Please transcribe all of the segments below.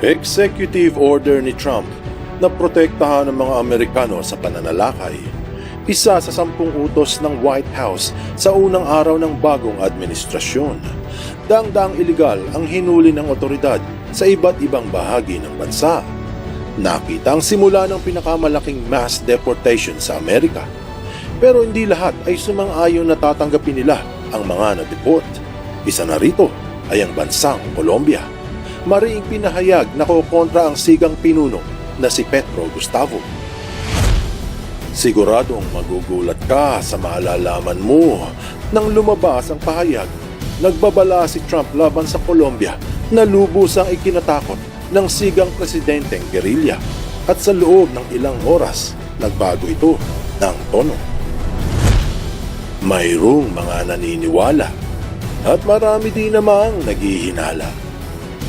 Executive order ni Trump na protektahan ang mga Amerikano sa pananalakay. Isa sa sampung utos ng White House sa unang araw ng bagong administrasyon. Dang-dang iligal ang hinuli ng otoridad sa iba't ibang bahagi ng bansa. Nakita ang simula ng pinakamalaking mass deportation sa Amerika. Pero hindi lahat ay sumang-ayon na tatanggapin nila ang mga na-deport. Isa na rito ay ang bansang Colombia. Mariing pinahayag na kukontra ang sigang pinuno na si Petro Gustavo. Siguradong magugulat ka sa maalalaman mo nang lumabas ang pahayag. Nagbabala si Trump laban sa Colombia na lubusang ikinatakot ng sigang presidenteng gerilya at sa loob ng ilang oras nagbago ito ng tono. Mayroong mga naniniwala at marami din namang naghihinala.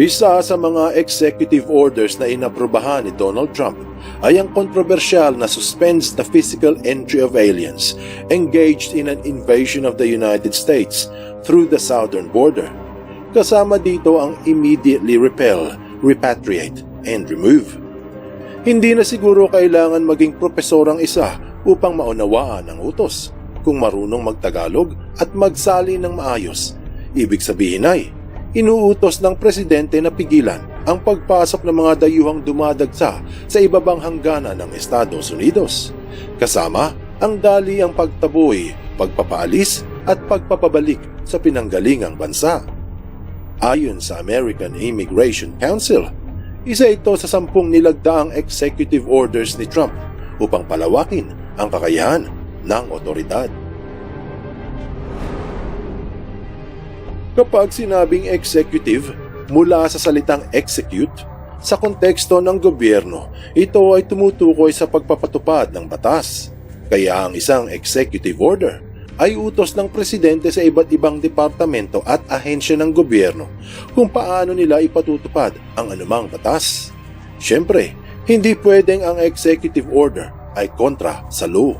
Isa sa mga executive orders na inaprubahan ni Donald Trump ay ang kontrobersyal na suspends the physical entry of aliens engaged in an invasion of the United States through the southern border. Kasama dito ang immediately repel, repatriate, and remove. Hindi na siguro kailangan maging propesor ang isa upang maunawaan ang utos kung marunong magtagalog at magsali ng maayos. Ibig sabihin ay, inuutos ng presidente na pigilan ang pagpasok ng mga dayuhang dumadagsa sa ibabang hangganan ng Estados Unidos. Kasama ang dali ang pagtaboy, pagpapaalis at pagpapabalik sa pinanggalingang bansa. Ayon sa American Immigration Council, isa ito sa sampung nilagdaang executive orders ni Trump upang palawakin ang kakayahan ng otoridad. Kapag sinabing executive mula sa salitang execute, sa konteksto ng gobyerno, ito ay tumutukoy sa pagpapatupad ng batas. Kaya ang isang executive order ay utos ng presidente sa iba't ibang departamento at ahensya ng gobyerno kung paano nila ipatutupad ang anumang batas. Siyempre, hindi pwedeng ang executive order ay kontra sa law.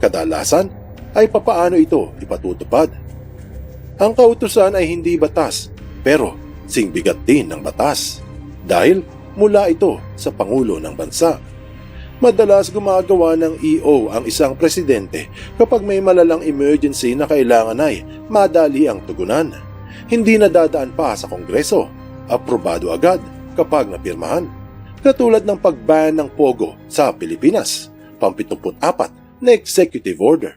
Kadalasan ay papaano ito ipatutupad. Ang kautusan ay hindi batas, pero singbigat din ng batas dahil mula ito sa Pangulo ng Bansa. Madalas gumagawa ng EO ang isang presidente kapag may malalang emergency na kailangan ay madali ang tugunan. Hindi nadadaan pa sa Kongreso, aprobado agad kapag napirmahan. Katulad ng pag-ban ng Pogo sa Pilipinas, pampitumput-apat na executive order.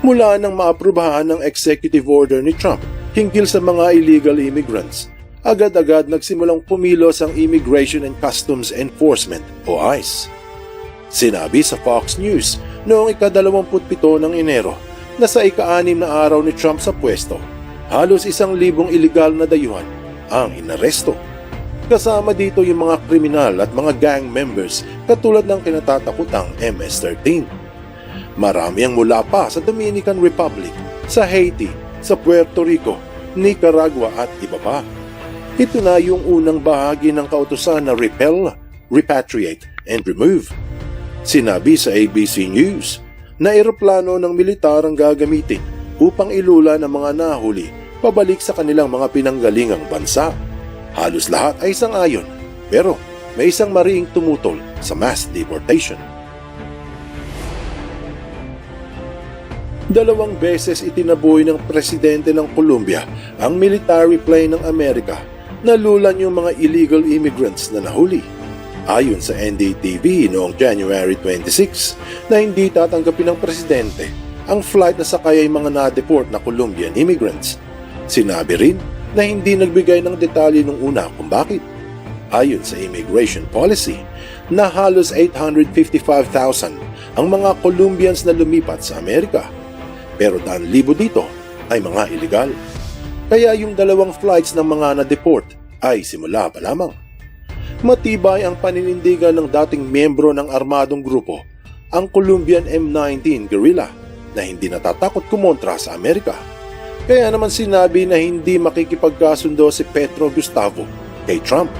Mula nang maaprubahan ng executive order ni Trump hinggil sa mga illegal immigrants. Agad-agad nagsimulang pumilos ang Immigration and Customs Enforcement o ICE. Sinabi sa Fox News noong ika-27 ng Enero na sa ika-anim na araw ni Trump sa pwesto, halos isang libong iligal na dayuhan ang inaresto. Kasama dito yung mga kriminal at mga gang members katulad ng kinatatakutang MS-13. Marami ang mula pa sa Dominican Republic, sa Haiti, sa Puerto Rico, Nicaragua at iba pa. Ito na yung unang bahagi ng kautusan na repel, repatriate, and remove. Sinabi sa ABC News na eroplano ng militar ang gagamitin upang ilula ng mga nahuli pabalik sa kanilang mga pinanggalingang bansa. Halos lahat ay sang-ayon, pero may isang mariing tumutol sa mass deportation. Dalawang beses itinaboy ng presidente ng Colombia ang military plane ng Amerika na lulan yung mga illegal immigrants na nahuli. Ayon sa NDTV noong January 26 na hindi tatanggapin ng presidente ang flight na sakay ay mga na-deport na Colombian immigrants. Sinabi rin na hindi nagbigay ng detalye nung una kung bakit. Ayon sa immigration policy, na halos 855,000 ang mga Colombians na lumipat sa Amerika. Pero daan libo dito ay mga illegal. Kaya yung dalawang flights ng mga na-deport ay simula pa lamang. Matibay ang paninindigan ng dating miyembro ng armadong grupo, ang Colombian M19 guerrilla, na hindi natatakot kumontra sa Amerika. Kaya naman sinabi na hindi makikipagkasundo si Petro Gustavo kay Trump.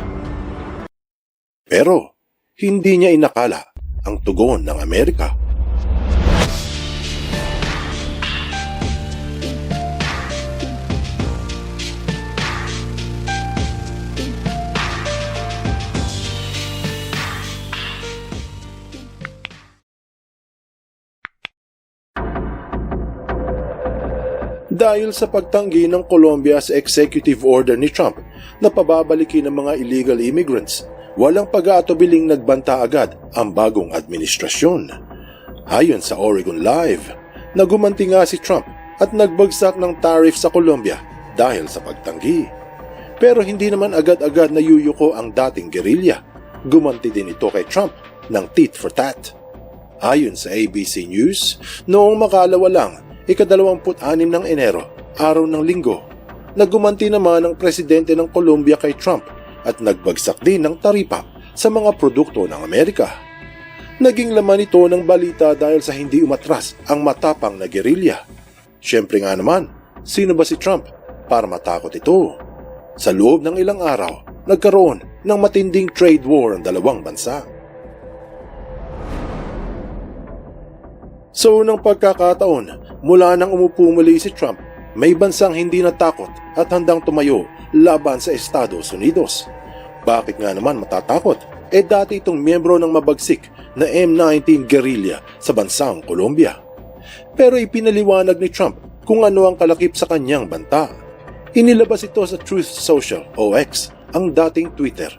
Pero hindi niya inakala ang tugon ng Amerika. Dahil sa pagtanggi ng Colombia sa executive order ni Trump na pababalikin ng mga illegal immigrants, walang pag-aatubiling nagbanta agad ang bagong administrasyon. Ayon sa Oregon Live, nagumanti nga si Trump at nagbagsak ng tariff sa Colombia dahil sa pagtanggi. Pero hindi naman agad-agad na yuyuko ang dating gerilya. Gumanti din ito kay Trump ng tit for tat. Ayon sa ABC News, noong makalawa lang, ikadalawamput-anim ng Enero, araw ng linggo, nagumanti naman ang presidente ng Colombia kay Trump at nagbagsak din ng taripa sa mga produkto ng Amerika. Naging laman ito ng balita dahil sa hindi umatras ang matapang na gerilya. Siyempre nga naman, sino ba si Trump para matakot ito? Sa loob ng ilang araw, nagkaroon ng matinding trade war ang dalawang bansa. Sa unang pagkakataon, mula nang umupo muli si Trump, may bansang hindi natakot at handang tumayo laban sa Estados Unidos. Bakit nga naman matatakot? Eh dati itong miyembro ng mabagsik na M19 guerrilla sa bansang Colombia. Pero ipinaliwanag ni Trump kung ano ang kalakip sa kanyang banta. Inilabas ito sa Truth Social o X, ang dating Twitter,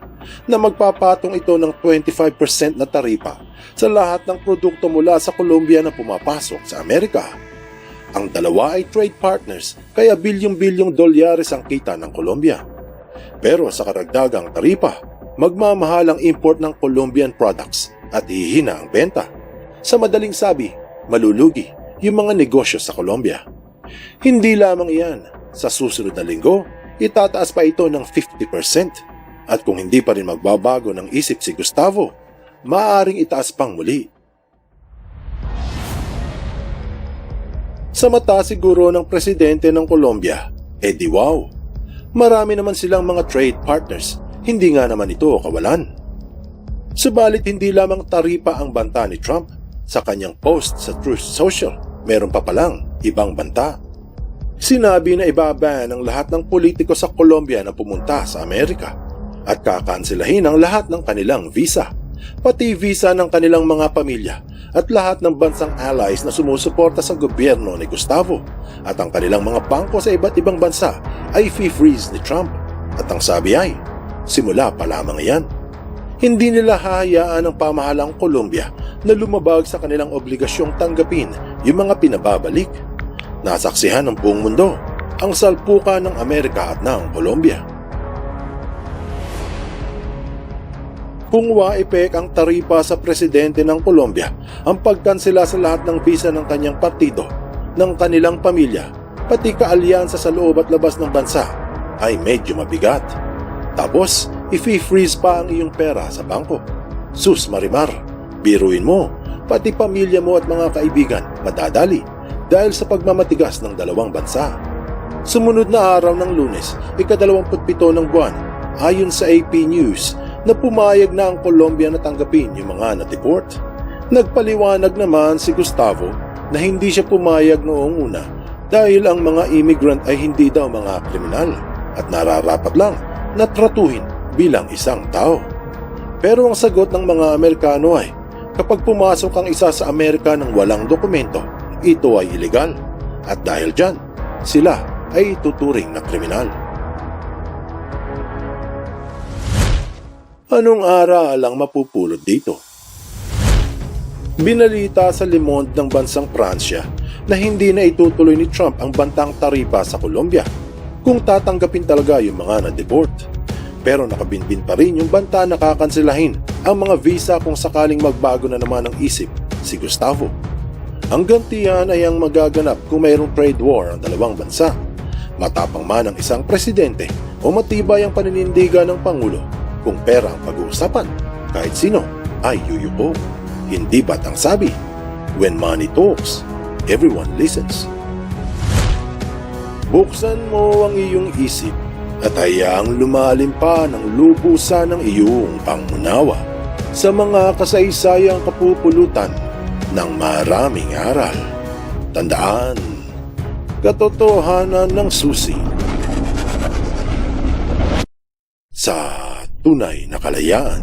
na magpapatong ito ng 25% na taripa sa lahat ng produkto mula sa Colombia na pumapasok sa Amerika. Ang dalawa ay trade partners kaya bilyong-bilyong dolyares ang kita ng Colombia. Pero sa karagdagang taripa, magmamahal ang import ng Colombian products at hihina ang benta. Sa madaling sabi, malulugi yung mga negosyo sa Colombia. Hindi lamang iyan, sa susunod na linggo, itataas pa ito ng 50%. At kung hindi pa rin magbabago ng isip si Gustavo, maaaring itaas pang muli. Sa mata siguro ng presidente ng Colombia, eh di wow. Marami naman silang mga trade partners, hindi nga naman ito kawalan. Subalit hindi lamang taripa ang banta ni Trump. Sa kanyang post sa Truth Social, meron pa palang ibang banta. Sinabi na ibaban ang lahat ng politiko sa Colombia na pumunta sa Amerika at kakansilahin ang lahat ng kanilang visa, pati visa ng kanilang mga pamilya at lahat ng bansang allies na sumusuporta sa gobyerno ni Gustavo at ang kanilang mga bangko sa iba't ibang bansa ay fee-freeze ni Trump. At ang sabi ay, simula pa lamang iyan. Hindi nila hahayaan ang pamahalang Colombia na lumabag sa kanilang obligasyong tanggapin yung mga pinababalik. Nasaksihan ng buong mundo ang salpukan ng Amerika at ng Colombia. Kung waipek ang taripa sa presidente ng Colombia ang pagkansela sa lahat ng visa ng kanyang partido, ng kanilang pamilya, pati kaalyansa sa loob at labas ng bansa, ay medyo mabigat. Tapos, i-freeze pa ang iyong pera sa bangko. Sus Marimar, biruin mo, pati pamilya mo at mga kaibigan madadali dahil sa pagmamatigas ng dalawang bansa. Sumunod na araw ng lunes, ikadalawamputpito ng buwan, ayon sa AP News, na pumayag na ang Colombia na tanggapin yung mga na-deport. Nagpaliwanag naman si Gustavo na hindi siya pumayag noong una dahil ang mga immigrant ay hindi daw mga kriminal at nararapat lang na tratuhin bilang isang tao. Pero ang sagot ng mga Amerikano ay kapag pumasok ang isa sa Amerika ng walang dokumento, ito ay ilegal at dahil dyan, sila ay tuturing na kriminal. Anong aral ang mapupulot dito? Binalita sa Le Monde ng bansang Pransya na hindi na itutuloy ni Trump ang bantang taripa sa Colombia kung tatanggapin talaga yung mga na-deport. Pero nakabinbin pa rin yung banta na kakansilahin ang mga visa kung sakaling magbago na naman ang isip si Gustavo. Ang gantiyan ay ang magaganap kung mayroong trade war ang dalawang bansa. Matapang man ang isang presidente o matibay ang paninindigan ng Pangulo kung pera ang pag-uusapan, kahit sino ay yuyuko. Hindi ba't ang sabi, when money talks, everyone listens. Buksan mo ang iyong isip at hayaang lumalim pa ng lubusan ng iyong pangunawa sa mga kasaysayang kapupulutan ng maraming aral. Tandaan, katotohanan ng susi sa tunay na kalayaan.